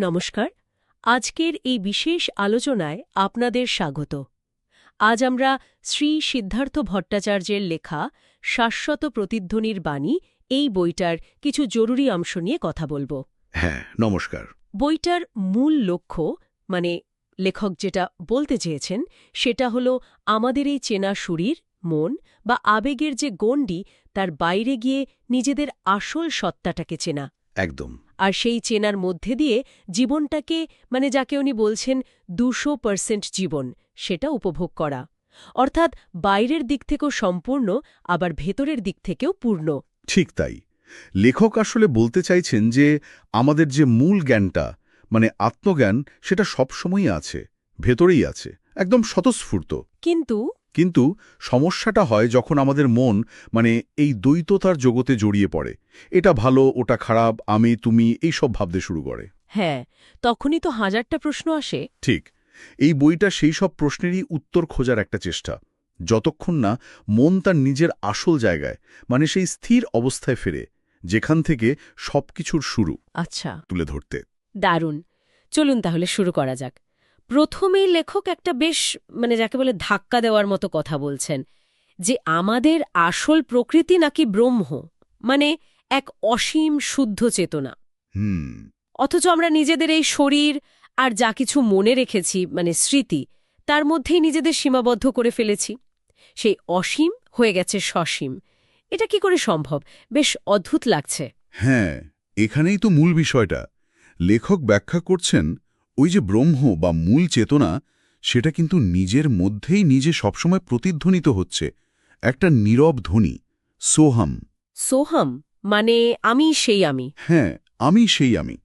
নমস্কার। আজকের এই বিশেষ আলোচনায় আপনাদের স্বাগত। আজ আমরা শ্রী সিদ্ধার্থ ভট্টাচার্যের লেখা শাশ্বত প্রতিধ্বনির বাণী এই বইটার কিছু জরুরি অংশ নিয়ে কথা বলব। হ্যাঁ নমস্কার। বইটার মূল লক্ষ্য মানে লেখক যেটা বলতে চেয়েছেন সেটা হলো আমাদের এই চেনা শরীর মন বা আবেগের যে গণ্ডি তার বাইরে গিয়ে নিজেদের আসল সত্তাটাকে চেনা। একদম। আর সেই চেনার মধ্যে দিয়ে জীবনটাকে মানে যাকে উনি বলছেন দুশো পার্সেন্ট জীবন সেটা উপভোগ করা। অর্থাৎ বাইরের দিক থেকেও সম্পূর্ণ আবার ভেতরের দিক থেকেও পূর্ণ। ঠিক তাই। লেখক আসলে বলতে চাইছেন যে আমাদের যে মূল জ্ঞানটা মানে আত্মজ্ঞান সেটা সবসময়ই আছে ভেতরেই আছে একদম স্বতঃস্ফূর্ত। কিন্তু কিন্তু সমস্যাটা হয় যখন আমাদের মন মানে এই দ্বৈততার জগতে জড়িয়ে পড়ে। এটা ভালো ওটা খারাপ আমি তুমি এই সব ভাবতে শুরু করে। হ্যাঁ তখনই তো হাজারটা প্রশ্ন আসে। ঠিক। এই বইটা সেই সব প্রশ্নেরই উত্তর খোঁজার একটা চেষ্টা। যতক্ষণ না মন তার নিজের আসল জায়গায় মানে সেই স্থির অবস্থায় ফেরে যেখান থেকে সবকিছুর শুরু আচ্ছা। তুলে ধরতে। দারুণ। চলুন তাহলে শুরু করা যাক। প্রথমেই লেখক একটা বেশ মানে যাকে বলে ধাক্কা দেওয়ার মতো কথা বলছেন যে আমাদের আসল প্রকৃতি নাকি ব্রহ্ম মানে এক অসীম শুদ্ধ চেতনা। অথচ আমরা নিজেদের এই শরীর আর যা কিছু মনে রেখেছি মানে স্মৃতি তার মধ্যেই নিজেদের সীমাবদ্ধ করে ফেলেছি। সেই অসীম হয়ে গেছে সসীম। এটা কি করে সম্ভব? বেশ অদ্ভুত লাগছে। হ্যাঁ এখানেই তো মূল বিষয়টা। লেখক ব্যাখ্যা করছেন ওই যে ব্রহ্ম বা মূল চেতনা সেটা কিন্তু নিজের মধ্যেই নিজে সবসময় প্রতিধ্বনিত হচ্ছে। একটা নীরব ধ্বনি সোহাম। সোহাম? মানে আমি সেই আমি। হ্যাঁ আমি সেই আমি।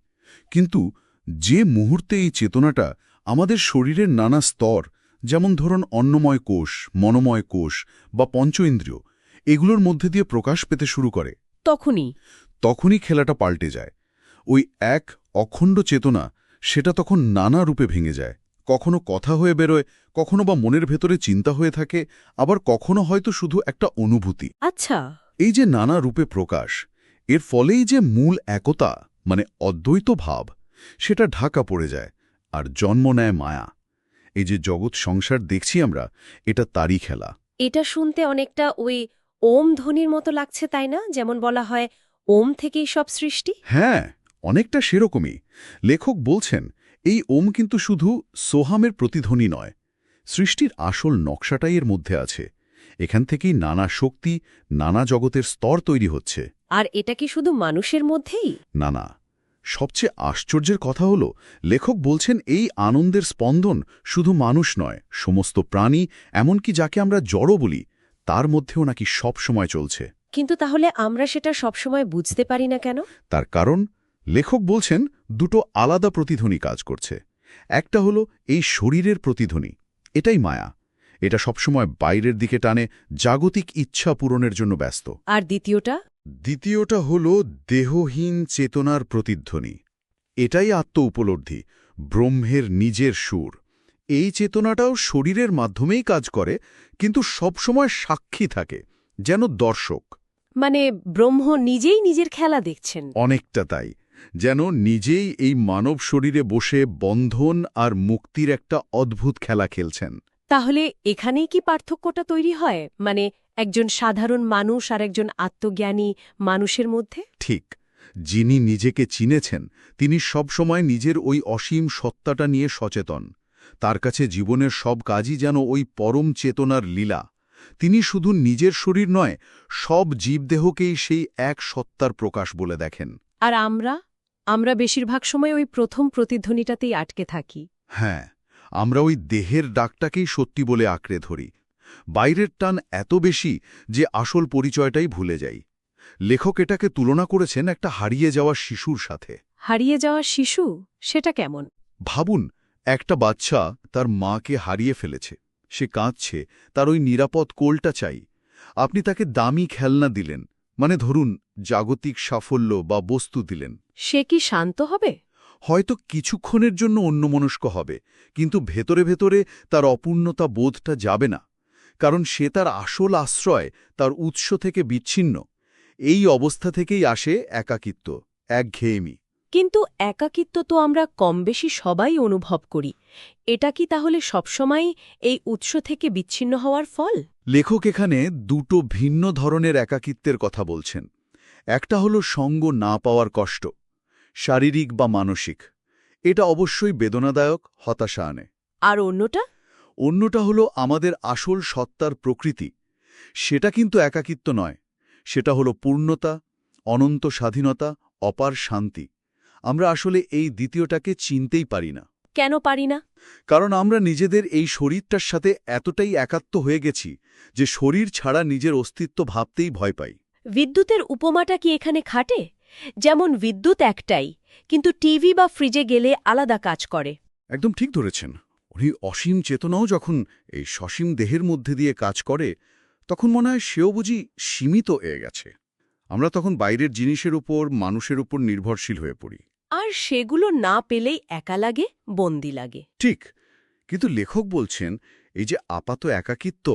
কিন্তু যে মুহূর্তে এই চেতনাটা আমাদের শরীরের নানা স্তর যেমন ধরুন অন্নময় কোষ মনোময় কোষ বা পঞ্চ ইন্দ্রিয় এগুলোর মধ্যে দিয়ে প্রকাশ পেতে শুরু করে। তখনই? তখনই খেলাটা পাল্টে যায়। ওই এক অখণ্ড চেতনা সেটা তখন নানা রূপে ভেঙে যায়। কখনো কথা হয়ে বেরোয় কখনো বা মনের ভেতরে চিন্তা হয়ে থাকে আবার কখনো হয়তো শুধু একটা অনুভূতি। আচ্ছা। এই যে নানা রূপে প্রকাশ এর ফলেই যে মূল একতা মানে অদ্বৈত ভাব সেটা ঢাকা পড়ে যায় আর জন্ম নেয় মায়া। এই যে জগৎ সংসার দেখছি আমরা এটা তারই খেলা। এটা শুনতে অনেকটা ওই ওম ধ্বনির মতো লাগছে তাই না? যেমন বলা হয় ওম থেকেই সব সৃষ্টি? হ্যাঁ অনেকটা সেরকমই। লেখক বলছেন এই ওম কিন্তু শুধু সোহামের প্রতিধ্বনি নয় সৃষ্টির আসল নকশাটাই এর মধ্যে আছে। এখান থেকেই নানা শক্তি নানা জগতের স্তর তৈরি হচ্ছে। আর এটা কি শুধু মানুষের মধ্যেই? না না। সবচেয়ে আশ্চর্যের কথা হল লেখক বলছেন এই আনন্দের স্পন্দন শুধু মানুষ নয় সমস্ত প্রাণী এমনকি যাকে আমরা জড়ো বলি তার মধ্যেও নাকি সব সময় চলছে। কিন্তু তাহলে আমরা সেটা সবসময় বুঝতে পারি না কেন? তার কারণ লেখক বলছেন দুটো আলাদা প্রতিধ্বনি কাজ করছে। একটা হলো এই শরীরের প্রতিধ্বনি এটাই মায়া। এটা সবসময় বাইরের দিকে টানে জাগতিক ইচ্ছা পূরণের জন্য ব্যস্ত। আর দ্বিতীয়টা? দ্বিতীয়টা হল দেহহীন চেতনার প্রতিধ্বনি। এটাই আত্ম উপলব্ধি ব্রহ্মের নিজের সুর। এই চেতনাটাও শরীরের মাধ্যমেই কাজ করে কিন্তু সবসময় সাক্ষী থাকে যেন দর্শক। মানে ব্রহ্ম নিজেই নিজের খেলা দেখছেন। অনেকটা তাই। যেন নিজেই এই মানব শরীরে বসে বন্ধন আর মুক্তির একটা অদ্ভুত খেলা খেলছেন। তাহলে এখানেই কি পার্থক্যটা তৈরি হয়? মানে একজন সাধারণ মানুষ আর একজন আত্মজ্ঞানী মানুষের মধ্যে? ঠিক। যিনি নিজেকে চিনেছেন তিনি সবসময় নিজের ওই অসীম সত্তাটা নিয়ে সচেতন। তার কাছে জীবনের সব কাজই যেন ওই পরম চেতনার লীলা। তিনি শুধু নিজের শরীর নয় সব জীবদেহকেই সেই এক সত্তার প্রকাশ বলে দেখেন। আর আমরা আমরা বেশিরভাগ সময় ওই প্রথম প্রতিধ্বনিটাতেই আটকে থাকি। হ্যাঁ আমরা ওই দেহের ডাকটাকেই সত্যি বলে আঁকড়ে ধরি। বাইরের টান এত বেশি যে আসল পরিচয়টাই ভুলে যাই। লেখক এটাকে তুলনা করেছেন একটা হারিয়ে যাওয়া শিশুর সাথে। হারিয়ে যাওয়া শিশু? সেটা কেমন? ভাবুন একটা বাচ্চা তার মাকে হারিয়ে ফেলেছে। সে কাঁদছে তার ওই নিরাপদ কোলটা চাই। আপনি তাকে দামি খেলনা দিলেন মানে ধরুন জাগতিক সাফল্য বা বস্তু দিলেন। সে কি শান্ত হবে? হয়তো কিছুক্ষণের জন্য অন্যমনস্ক হবে কিন্তু ভেতরে ভেতরে তার অপূর্ণতা বোধটা যাবে না কারণ সে তার আসল আশ্রয় তার উৎস থেকে বিচ্ছিন্ন। এই অবস্থা থেকেই আসে একাকিত্ব একঘেয়েমি। কিন্তু একাকিত্ব তো আমরা কম বেশি সবাই অনুভব করি। এটা কি তাহলে সবসময়ই এই উৎস থেকে বিচ্ছিন্ন হওয়ার ফল? লেখক এখানে দুটো ভিন্ন ধরনের একাকিত্বের কথা বলছেন। একটা হলো সঙ্গ না পাওয়ার কষ্ট শারীরিক বা মানসিক। এটা অবশ্যই বেদনাদায়ক হতাশা আনে। আর অন্যটা? অন্যটা হলো আমাদের আসল সত্তার প্রকৃতি। সেটা কিন্তু একাকিত্ব নয় সেটা হলো পূর্ণতা অনন্ত স্বাধীনতা অপার শান্তি। আমরা আসলে এই দ্বিতীয়টাকে চিনতেই পারি না। কেন পারি না? কারণ আমরা নিজেদের এই শরীরটার সাথে এতটাই একাত্ম হয়ে গেছি যে শরীর ছাড়া নিজের অস্তিত্ব ভাবতেই ভয় পাই। বিদ্যুতের উপমাটা কি এখানে খাটে? যেমন বিদ্যুৎ একটাই কিন্তু টিভি বা ফ্রিজে গেলে আলাদা কাজ করে। একদম ঠিক ধরেছেন। উনি অসীম চেতনাও যখন এই সসীম দেহের মধ্যে দিয়ে কাজ করে তখন মনে হয় সেও বুঝি সীমিত হয়ে গেছে। আমরা তখন বাইরের জিনিসের উপর মানুষের উপর নির্ভরশীল হয়ে পড়ি। আর সেগুলো না পেলেই একা লাগে বন্দি লাগে। ঠিক কিন্তু লেখক বলছেন এই যে আপাত একাকিত্ব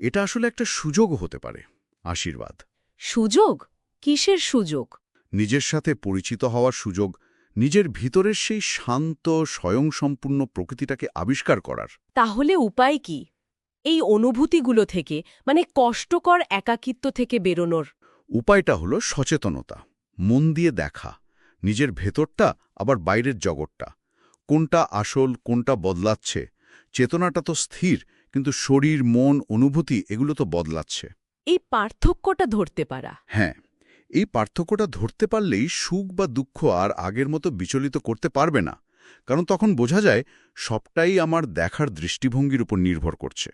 এটা আসলে একটা সুযোগও হতে পারে আশীর্বাদ। সুযোগ? কিসের সুযোগ? নিজের সাথে পরিচিত হওয়ার সুযোগ নিজের ভিতরের সেই শান্ত স্বয়ংসম্পূর্ণ প্রকৃতিটাকে আবিষ্কার করার। তাহলে উপায় কি? এই অনুভূতিগুলো থেকে মানে কষ্টকর একাকিত্ব থেকে বেরোনোর। উপায়টা হলো সচেতনতা মন দিয়ে দেখা নিজের ভেতরটা আবার বাইরের জগৎটা। কোনটা আসল কোনটা বদলাচ্ছে? চেতনাটা তো স্থির কিন্তু শরীর মন অনুভূতি এগুলো তো বদলাচ্ছে। এই পার্থক্যটা ধরতে পারা। হ্যাঁ এই পার্থক্যটা ধরতে পারলেই সুখ বা দুঃখ আর আগের মতো বিচলিত করতে পারবে না। কারণ তখন বোঝা যায় সবটাই আমার দেখার দৃষ্টিভঙ্গির উপর নির্ভর করছে।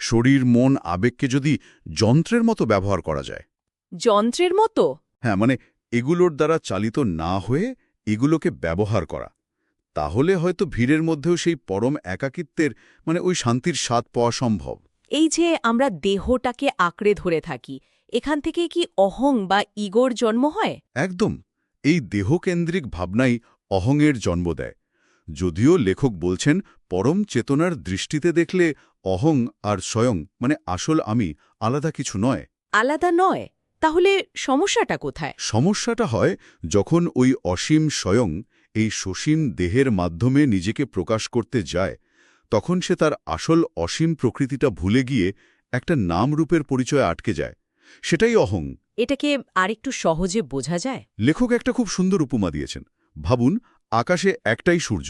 শরীর মন আবেগকে যদি যন্ত্রের মতো ব্যবহার করা যায়। যন্ত্রের মতো? হ্যাঁ মানে এগুলোর দ্বারা চালিত না হয়ে এগুলোকে ব্যবহার করা। তাহলে হয়তো ভিড়ের মধ্যেও সেই পরম একাকিত্বের মানে ওই শান্তির স্বাদ পাওয়া সম্ভব। এই যে আমরা দেহটাকে আঁকড়ে ধরে থাকি এখান থেকে কি অহং বা ইগোর জন্ম হয়? একদম। এই দেহকেন্দ্রিক ভাবনাই অহংয়ের জন্ম দেয়। যদিও লেখক বলছেন পরম চেতনার দৃষ্টিতে দেখলে অহং আর স্বয়ং মানে আসল আমি আলাদা কিছু নয়। আলাদা নয়? তাহলে সমস্যাটা কোথায়? সমস্যাটা হয় যখন ওই অসীম স্বয়ং এই সসীম দেহের মাধ্যমে নিজেকে প্রকাশ করতে যায় তখন সে তার আসল অসীম প্রকৃতিটা ভুলে গিয়ে একটা নামরূপের পরিচয় আটকে যায়। সেটাই অহং। এটাকে আরেকটু সহজে বোঝা যায়? লেখক একটা খুব সুন্দর উপমা দিয়েছেন। ভাবুন আকাশে একটাই সূর্য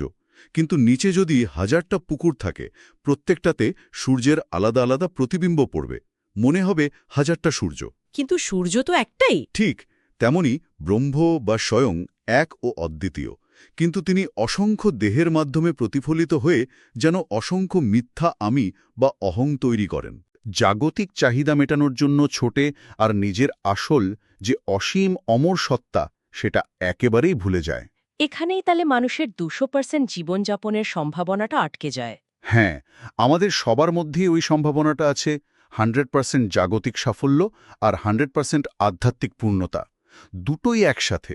কিন্তু নিচে যদি হাজারটা পুকুর থাকে প্রত্যেকটাতে সূর্যের আলাদা আলাদা প্রতিবিম্ব পড়বে। মনে হবে হাজারটা সূর্য। কিন্তু সূর্য তো একটাই। ঠিক তেমনি ব্রহ্ম বা স্বয়ং এক ও অদ্বিতীয়। কিন্তু তিনি অসংখ্য দেহের মাধ্যমে প্রতিফলিত হয়ে যেন অসংখ্য মিথ্যা আমি বা অহং তৈরি করেন। জাগতিক চাহিদা মেটানোর জন্য ছোটে আর নিজের আসল যে অসীম অমর সত্তা সেটা একেবারেই ভুলে যায়। এখানেই তাহলে মানুষের দুশো পার্সেন্ট জীবনযাপনের সম্ভাবনাটা আটকে যায়। হ্যাঁ আমাদের সবার মধ্যেই ওই সম্ভাবনাটা আছে। হান্ড্রেড পার্সেন্ট জাগতিক সাফল্য আর হান্ড্রেড পার্সেন্ট আধ্যাত্মিক পূর্ণতা। দুটোই একসাথে।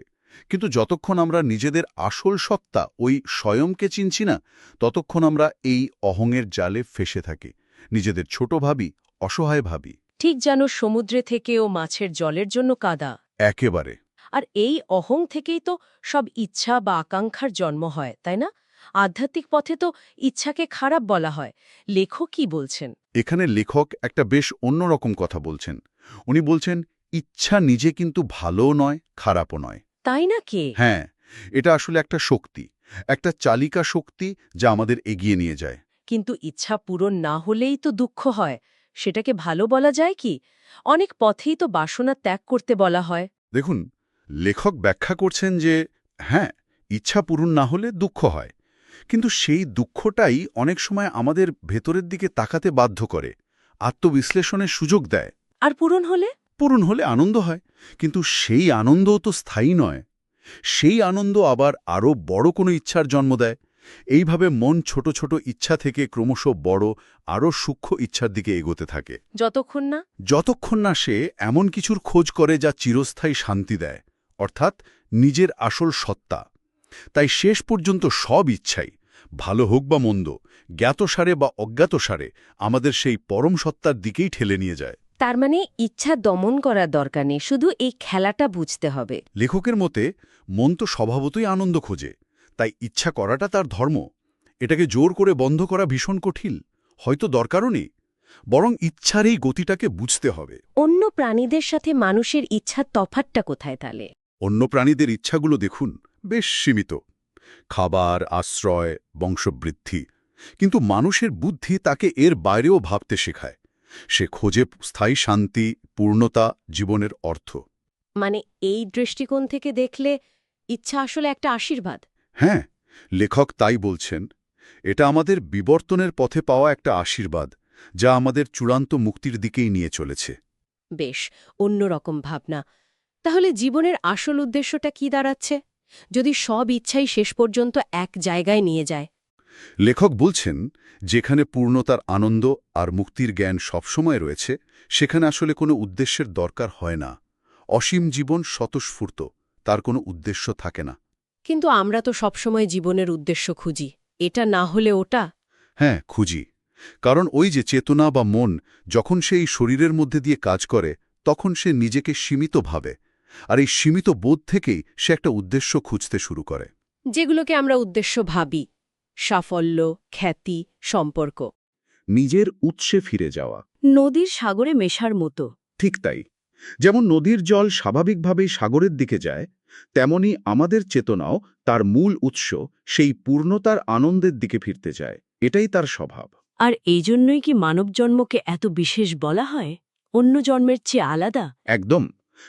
কিন্তু যতক্ষণ আমরা নিজেদের আসল সত্তা ওই স্বয়ংকে চিনছি না ততক্ষণ আমরা এই অহংয়ের জালে ফেসে থাকি। নিজেদের ছোট ভাবি অসহায় ভাবি। ঠিক যেন সমুদ্রে থেকেও মাছের জলের জন্য কাদা। একেবারে। আর এই অহং থেকেই তো সব ইচ্ছা বা আকাঙ্ক্ষার জন্ম হয় তাই না? আধ্যাত্মিক পথে তো ইচ্ছাকে খারাপ বলা হয়। লেখক কি বলছেন? এখানে লেখক একটা বেশ অন্যরকম কথা বলছেন। উনি বলছেন ইচ্ছা নিজে কিন্তু ভালোও নয় খারাপও নয়। তাই না কে? হ্যাঁ এটা আসলে একটা শক্তি একটা চালিকা শক্তি যা আমাদের এগিয়ে নিয়ে যায়। কিন্তু ইচ্ছা পূরণ না হলেই তো দুঃখ হয়। সেটাকে ভালো বলা যায় কি? অনেক পথেই তো বাসনা ত্যাগ করতে বলা হয়। দেখুন লেখক ব্যাখ্যা করছেন যে হ্যাঁ ইচ্ছা পূরণ না হলে দুঃখ হয়। কিন্তু সেই দুঃখটাই অনেক সময় আমাদের ভেতরের দিকে তাকাতে বাধ্য করে আত্মবিশ্লেষণের সুযোগ দেয়। আর পূরণ হলে? পূরণ হলে আনন্দ হয় কিন্তু সেই আনন্দও তো স্থায়ী নয়। সেই আনন্দ আবার আরও বড় কোনো ইচ্ছার জন্ম দেয়। এইভাবে মন ছোট ছোট ইচ্ছা থেকে ক্রমশ বড় আরও সূক্ষ্ম ইচ্ছার দিকে এগোতে থাকে। যতক্ষণ না? যতক্ষণ না সে এমন কিছুর খোঁজ করে যা চিরস্থায়ী শান্তি দেয় অর্থাৎ নিজের আসল সত্তা। তাই শেষ পর্যন্ত সব ইচ্ছাই ভালো হোক বা মন্দ জ্ঞাতসারে বা অজ্ঞাতসারে আমাদের সেই পরম সত্তার দিকেই ঠেলে নিয়ে যায়। তার মানে ইচ্ছা দমন করার দরকার নেই শুধু এই খেলাটা বুঝতে হবে। লেখকের মতে মন তো স্বভাবতই আনন্দ খোঁজে তাই ইচ্ছা করাটা তার ধর্ম। এটাকে জোর করে বন্ধ করা ভীষণ কঠিন হয়তো দরকারও নেই বরং ইচ্ছার এই গতিটাকে বুঝতে হবে। অন্য প্রাণীদের সাথে মানুষের ইচ্ছার তফাতটা কোথায় তাহলে অন্য প্রাণীদের ইচ্ছাগুলো দেখুন বেশ সীমিত। খাবার আশ্রয় বংশবৃদ্ধি। কিন্তু মানুষের বুদ্ধি তাকে এর বাইরেও ভাবতে শেখায়। সে খোঁজে স্থায়ী শান্তি পূর্ণতা জীবনের অর্থ। মানে এই দৃষ্টিকোণ থেকে দেখলে ইচ্ছা আসলে একটা আশীর্বাদ। হ্যাঁ লেখক তাই বলছেন এটা আমাদের বিবর্তনের পথে পাওয়া একটা আশীর্বাদ যা আমাদের চূড়ান্ত মুক্তির দিকেই নিয়ে চলেছে। বেশ অন্যরকম ভাবনা। তাহলে জীবনের আসল উদ্দেশ্যটা কি দাঁড়াচ্ছে? যদি সব ইচ্ছাই শেষ পর্যন্ত এক জায়গায় নিয়ে যায়। লেখক বলছেন যেখানে পূর্ণতার আনন্দ আর মুক্তির জ্ঞান সবসময় রয়েছে সেখানে আসলে কোনো উদ্দেশ্যের দরকার হয় না। অসীম জীবন স্বতঃস্ফূর্ত তার কোনো উদ্দেশ্য থাকে না। কিন্তু আমরা তো সবসময় জীবনের উদ্দেশ্য খুঁজি এটা না হলে ওটা? হ্যাঁ খুঁজি। কারণ ওই যে চেতনা বা মন যখন সে এই শরীরের মধ্যে দিয়ে কাজ করে তখন সে নিজেকে সীমিত ভাবে। আর এই সীমিত বোধ থেকেই সে একটা উদ্দেশ্য খুঁজতে শুরু করে। যেগুলোকে আমরা উদ্দেশ্য ভাবি। সাফল্য খ্যাতি সম্পর্ক। নিজের উৎসে ফিরে যাওয়া। নদীর সাগরে মেশার মতো। ঠিক তাই। যেমন নদীর জল স্বাভাবিকভাবেই সাগরের দিকে যায় তেমনি আমাদের চেতনাও তার মূল উৎস সেই পূর্ণতার আনন্দের দিকে ফিরতে যায়। এটাই তার স্বভাব। আর এই জন্যই কি মানব জন্মকে এত বিশেষ বলা হয়? অন্য জন্মের চেয়ে আলাদা? একদম।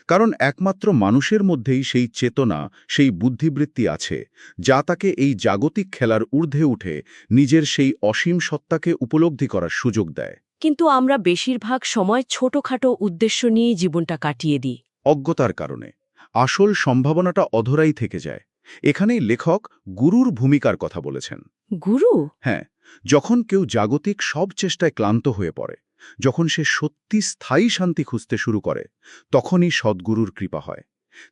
কারণ একমাত্র মানুষের মধ্যেই সেই চেতনা সেই বুদ্ধিবৃত্তি আছে যা তাকে এই জাগতিক খেলার ঊর্ধ্বে উঠে নিজের সেই অসীম সত্তাকে উপলব্ধি করার সুযোগ দেয়। কিন্তু আমরা বেশিরভাগ সময় ছোটখাটো উদ্দেশ্য নিয়েই জীবনটা কাটিয়ে দিই। অজ্ঞতার কারণে। আসল সম্ভাবনাটা অধরাই থেকে যায়। এখানেই লেখক গুরুর ভূমিকার কথা বলেছেন। গুরু? হ্যাঁ যখন কেউ জাগতিক সব চেষ্টায় ক্লান্ত হয়ে পড়ে যখন সে সত্যি স্থায়ী শান্তি খুঁজতে শুরু করে তখনই সদ্গুরুর কৃপা হয়।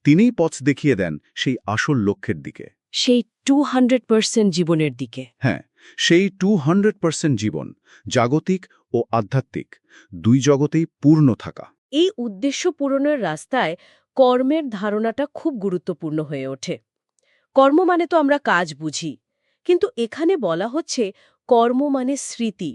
তিনিই পথ দেখিয়ে দেন সেই আসল লক্ষ্যের দিকে। সেই টু হান্ড্রেড পার্সেন্ট জীবনের দিকে। হ্যাঁ সেই টু হান্ড্রেড জীবন জাগতিক ও আধ্যাত্মিক দুই জগতেই পূর্ণ থাকা। এই উদ্দেশ্য পূরণের রাস্তায় কর্মের ধারণাটা খুব গুরুত্বপূর্ণ হয়ে ওঠে। কর্ম মানে তো আমরা কাজ বুঝি কিন্তু এখানে বলা হচ্ছে কর্ম মানে স্মৃতি।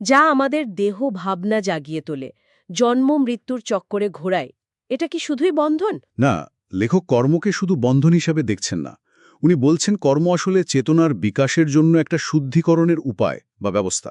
যা আমাদের দেহ ভাবনা জাগিয়ে তোলে। জন্ম মৃত্যুর চক্করে ঘোরায় এটা কি শুধুই বন্ধন? না লেখক কর্মকে শুধু বন্ধন হিসাবে দেখছেন না। উনি বলছেন কর্ম আসলে চেতনার বিকাশের জন্য একটা শুদ্ধিকরণের উপায় বা ব্যবস্থা।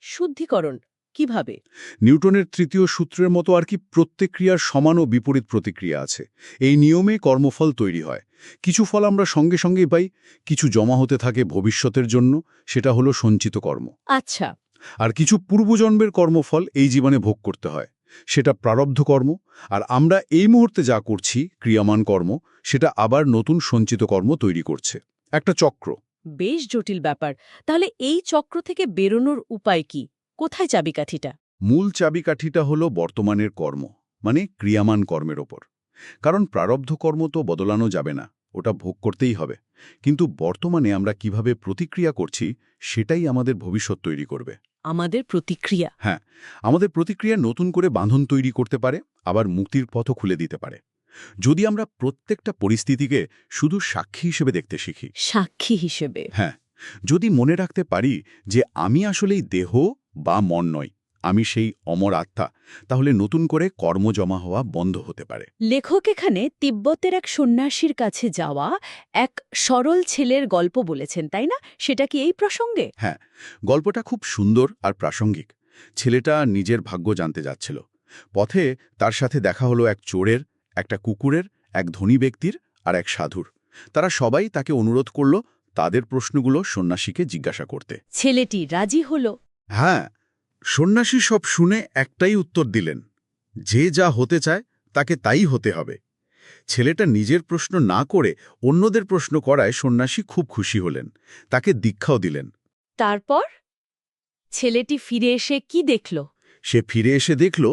শুদ্ধিকরণ? কীভাবে? নিউটনের তৃতীয় সূত্রের মতো আর কি প্রত্যেক ক্রিয়ার সমান ও বিপরীত প্রতিক্রিয়া আছে। এই নিয়মে কর্মফল তৈরি হয়। কিছু ফল আমরা সঙ্গে সঙ্গেই পাই কিছু জমা হতে থাকে ভবিষ্যতের জন্য সেটা হলো সঞ্চিত কর্ম। আচ্ছা। আর কিছু পূর্বজন্মের কর্মফল এই জীবনে ভোগ করতে হয়। সেটা প্রারব্ধ কর্ম আর আমরা এই মুহূর্তে যা করছি ক্রিয়ামান কর্ম সেটা আবার নতুন সঞ্চিত কর্ম তৈরি করছে। একটা চক্র। বেশ জটিল ব্যাপার। তাহলে এই চক্র থেকে বেরোনোর উপায় কি? কোথায় চাবিকাঠিটা? মূল চাবিকাঠিটা হলো বর্তমানের কর্ম মানে ক্রিয়ামান কর্মের ওপর। কারণ প্রারব্ধ কর্ম তো বদলানো যাবে না ওটা ভোগ করতেই হবে। কিন্তু বর্তমানে আমরা কীভাবে প্রতিক্রিয়া করছি সেটাই আমাদের ভবিষ্যৎ তৈরি করবে। আমাদের প্রতিক্রিয়া। হ্যাঁ আমাদের প্রতিক্রিয়া নতুন করে বাঁধন তৈরি করতে পারে আবার মুক্তির পথও খুলে দিতে পারে। যদি আমরা প্রত্যেকটা পরিস্থিতিকে শুধু সাক্ষী হিসেবে দেখতে শিখি। সাক্ষী হিসেবে। হ্যাঁ যদি মনে রাখতে পারি যে আমি আসলেই দেহ বা মন নই আমি সেই অমর আত্মা তাহলে নতুন করে কর্ম জমা হওয়া বন্ধ হতে পারে। লেখক এখানে তিব্বতের এক সন্ন্যাসীর কাছে যাওয়া এক সরল ছেলের গল্প বলেছেন তাই না? সেটা কি এই প্রসঙ্গে? হ্যাঁ গল্পটা খুব সুন্দর আর প্রাসঙ্গিক। ছেলেটা নিজের ভাগ্য জানতে যাচ্ছিল। পথে তার সাথে দেখা হলো এক চোরের একটা কুকুরের এক ধনী ব্যক্তির আর এক সাধুর। তারা সবাই তাকে অনুরোধ করল তাদের প্রশ্নগুলো সন্ন্যাসীকে জিজ্ঞাসা করতে। ছেলেটি রাজি হল? হ্যাঁ সন্ন্যাসী সব শুনে একটাই উত্তর দিলেন যে যা হতে চায় তাকে তাই হতে হবে। ছেলেটা নিজের প্রশ্ন না করে অন্যদের প্রশ্ন করায় সন্ন্যাসী খুব খুশি হলেন তাকে দীক্ষাও দিলেন। তারপর? ছেলেটি ফিরে এসে কি দেখল? সে ফিরে এসে দেখল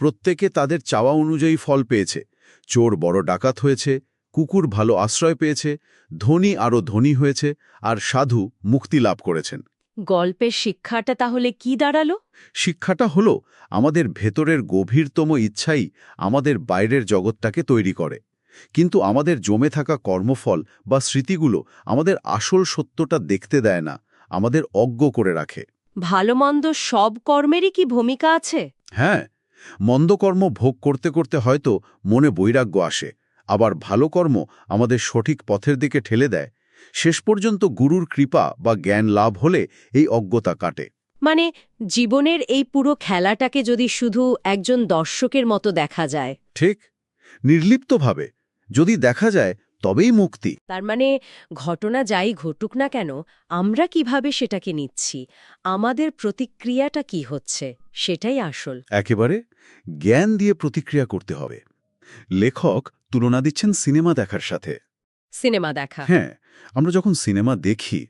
প্রত্যেকে তাদের চাওয়া অনুযায়ী ফল পেয়েছে। চোর বড় ডাকাত হয়েছে কুকুর ভালো আশ্রয় পেয়েছে ধনী আরও ধনী হয়েছে আর সাধু মুক্তি লাভ করেছেন। গল্পের শিক্ষাটা তাহলে কি দাঁড়াল? শিক্ষাটা হলো আমাদের ভেতরের গভীরতম ইচ্ছাই আমাদের বাইরের জগৎটাকে তৈরি করে। কিন্তু আমাদের জমে থাকা কর্মফল বা স্মৃতিগুলো আমাদের আসল সত্যটা দেখতে দেয় না আমাদের অজ্ঞ করে রাখে। ভালো মন্দ সব কর্মেরই কি ভূমিকা আছে? হ্যাঁ মন্দকর্ম ভোগ করতে করতে হয়তো মনে বৈরাগ্য আসে আবার ভালো কর্ম আমাদের সঠিক পথের দিকে ঠেলে দেয় শেষ পর্যন্ত গুরুর কৃপা বা জ্ঞান লাভ হলে এই অজ্ঞতা কাটে। মানে জীবনের এই পুরো খেলাটাকে যদি শুধু একজন দর্শকের মতো দেখা যায়। ঠিক। নির্লিপ্তভাবে যদি দেখা যায় তবেই মুক্তি। তার মানে ঘটনা যাই ঘটুক না কেন আমরা কীভাবে সেটাকে নিচ্ছি? আমাদের প্রতিক্রিয়াটা কি হচ্ছে? সেটাই আসল। একেবারে জ্ঞান দিয়ে প্রতিক্রিয়া করতে হবে। লেখক তুলনা দিচ্ছেন সিনেমা দেখার সাথে। সিনেমা দেখা। হ্যাঁ আমরা যখন সিনেমা দেখি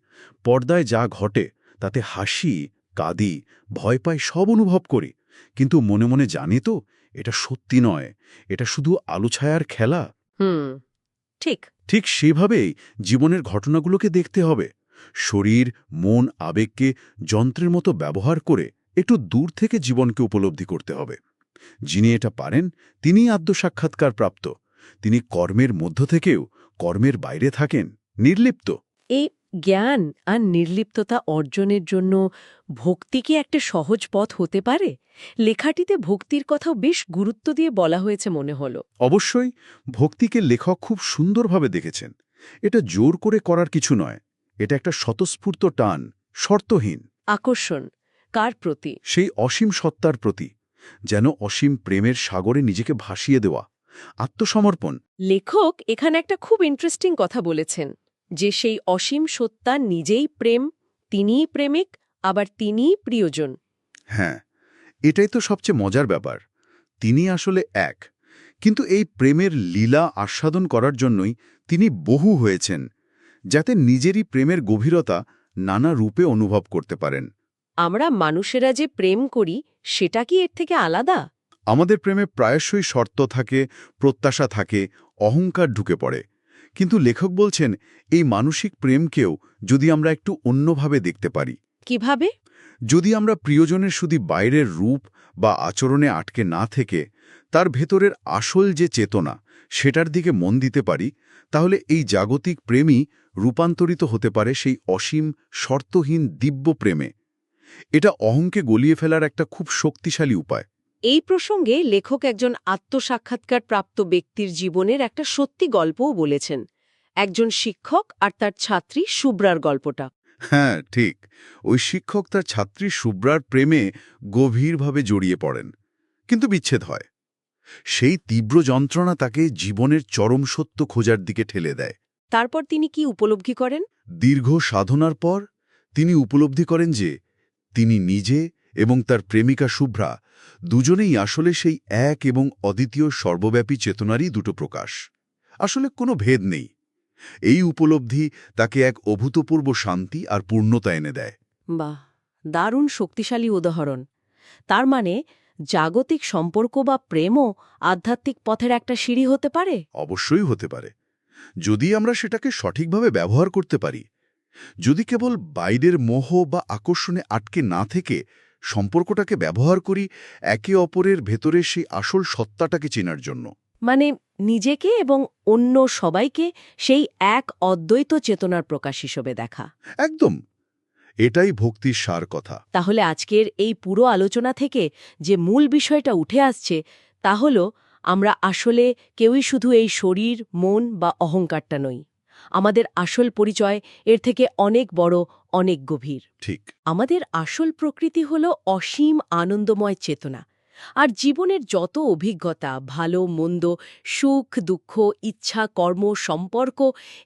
পর্দায় যা ঘটে তাতে হাসি কাঁদি ভয় পাই সব অনুভব করি। কিন্তু মনে মনে জানি তো এটা সত্যি নয় এটা শুধু আলোছায়ার খেলা। হুম ঠিক। ঠিক সেভাবেই জীবনের ঘটনাগুলোকে দেখতে হবে। শরীর মন আবেগকে যন্ত্রের মতো ব্যবহার করে একটু দূর থেকে জীবনকে উপলব্ধি করতে হবে। যিনি এটা পারেন তিনিই আত্মসাক্ষাৎকার প্রাপ্ত তিনি কর্মের মধ্য থেকেও কর্মের বাইরে থাকেন নির্লিপ্ত। এই জ্ঞান আর নির্লিপ্ততা অর্জনের জন্য ভক্তি কি একটা সহজ পথ হতে পারে? লেখাটিতে ভক্তির কথাও বেশ গুরুত্ব দিয়ে বলা হয়েছে মনে হল। অবশ্যই ভক্তিকে লেখক খুব সুন্দরভাবে দেখেছেন। এটা জোর করে করার কিছু নয়। এটা একটা স্বতঃস্ফূর্ত টান শর্তহীন। আকর্ষণ কার প্রতি? সেই অসীম সত্তার প্রতি যেন অসীম প্রেমের সাগরে নিজেকে ভাসিয়ে দেওয়া। আত্মসমর্পণ। লেখক এখানে একটা খুব ইন্টারেস্টিং কথা বলেছেন যে সেই অসীম সত্তা নিজেই প্রেম তিনিই প্রেমিক আবার তিনিই প্রিয়জন। হ্যাঁ এটাই তো সবচেয়ে মজার ব্যাপার। তিনি আসলে এক কিন্তু এই প্রেমের লীলা আস্বাদন করার জন্যই তিনি বহু হয়েছেন যাতে নিজেরই প্রেমের গভীরতা নানা রূপে অনুভব করতে পারেন। আমরা মানুষেরা যে প্রেম করি সেটা কি এর থেকে আলাদা? আমাদের প্রেমে প্রায়শই শর্ত থাকে প্রত্যাশা থাকে অহংকার ঢুকে পড়ে। কিন্তু লেখক বলছেন এই মানসিক প্রেমকেও যদি আমরা একটু অন্যভাবে দেখতে পারি। কীভাবে? যদি আমরা প্রিয়জনের শুধু বাইরের রূপ বা আচরণে আটকে না থেকে তার ভেতরের আসল যে চেতনা সেটার দিকে মন দিতে পারি তাহলে এই জাগতিক প্রেমই রূপান্তরিত হতে পারে সেই অসীম শর্তহীন দিব্য প্রেমে। এটা অহংকে গলিয়ে ফেলার একটা খুব শক্তিশালী উপায়। এই প্রসঙ্গে লেখক একজন আত্মসাক্ষাৎকার প্রাপ্ত ব্যক্তির জীবনের একটা সত্যি গল্পও বলেছেন। একজন শিক্ষক আর তার ছাত্রী শুভ্রার গল্পটা। হ্যাঁ ঠিক। ওই শিক্ষক তার ছাত্রী শুভ্রার প্রেমে গভীরভাবে জড়িয়ে পড়েন কিন্তু বিচ্ছেদ হয়। সেই তীব্র যন্ত্রণা তাকে জীবনের চরম সত্য খোঁজার দিকে ঠেলে দেয়। তারপর তিনি কি উপলব্ধি করেন? দীর্ঘ সাধনার পর তিনি উপলব্ধি করেন যে তিনি নিজে এবং তার প্রেমিকা শুভ্রা দুজনেই আসলে সেই এক এবং অদ্বিতীয় সর্বব্যাপী চেতনারই দুটো প্রকাশ। আসলে কোনো ভেদ নেই। এই উপলব্ধি তাকে এক অভূতপূর্ব শান্তি আর পূর্ণতা এনে দেয়। বাহ দারুণ শক্তিশালী উদাহরণ। তার মানে জাগতিক সম্পর্ক বা প্রেমও আধ্যাত্মিক পথের একটা সিঁড়ি হতে পারে? অবশ্যই হতে পারে। যদি আমরা সেটাকে সঠিকভাবে ব্যবহার করতে পারি যদি কেবল বাইরের মোহ বা আকর্ষণে আটকে না থেকে সম্পর্কটাকে ব্যবহার করি একে অপরের ভেতরে সেই আসল সত্তাটাকে চেনার জন্য। মানে নিজেকে এবং অন্য সবাইকে সেই এক অদ্বৈত চেতনার প্রকাশ হিসেবে দেখা। একদম। এটাই ভক্তির সার কথা। তাহলে আজকের এই পুরো আলোচনা থেকে যে মূল বিষয়টা উঠে আসছে তা হল আমরা আসলে কেউই শুধু এই শরীর মন বা অহংকারটা নই। আমাদের আসল পরিচয় এর থেকে অনেক বড় অনেক গভীর। ঠিক। আমাদের আসল প্রকৃতি হল অসীম আনন্দময় চেতনা। আর জীবনের যত অভিজ্ঞতা ভালো মন্দ সুখ দুঃখ ইচ্ছা কর্ম সম্পর্ক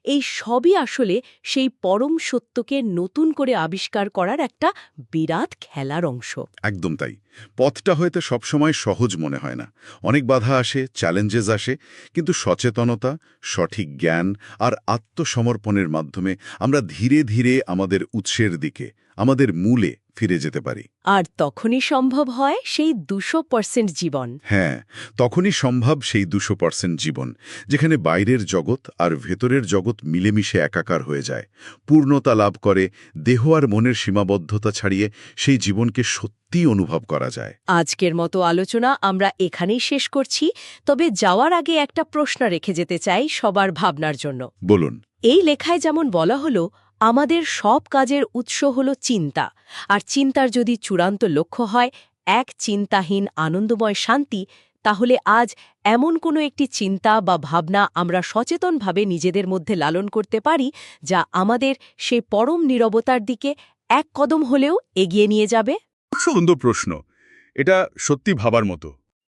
এই সবই আসলে সেই পরম সত্যকে নতুন করে আবিষ্কার করার একটা বিরাট খেলার অংশ। একদম তাই। পথটা হয়তো সবসময় সহজ মনে হয় না। অনেক বাধা আসে চ্যালেঞ্জেস আসে কিন্তু সচেতনতা সঠিক জ্ঞান আর আত্মসমর্পণের মাধ্যমে আমরা ধীরে ধীরে আমাদের উৎসের দিকে আমাদের মূলে ফিরে যেতে পারি। আর তখনই সম্ভব হয় সেই দুশো পার্সেন্ট জীবন। হ্যাঁ তখনই সম্ভব সেই দুশো পার্সেন্ট জীবন যেখানে বাইরের জগৎ আর ভেতরের জগৎ মিলেমিশে একাকার হয়ে যায়। পূর্ণতা লাভ করে দেহ আর মনের সীমাবদ্ধতা ছাড়িয়ে সেই জীবনকে সত্যি অনুভব করা যায়। আজকের মতো আলোচনা আমরা এখানেই শেষ করছি তবে যাওয়ার আগে একটা প্রশ্ন রেখে যেতে চাই সবার ভাবনার জন্য। বলুন। এই লেখায় যেমন বলা হলো আমাদের সব কাজের উৎস হলো চিন্তা আর চিন্তার যদি চূড়ান্ত লক্ষ্য হয় এক চিন্তাহীন আনন্দময় শান্তি তাহলে আজ এমন কোনো একটি চিন্তা বা ভাবনা আমরা সচেতনভাবে নিজেদের মধ্যে লালন করতে পারি যা আমাদের সে পরম নীরবতার দিকে এক কদম হলেও এগিয়ে নিয়ে যাবে? সুন্দর প্রশ্ন। এটা সত্যি ভাবার মতো।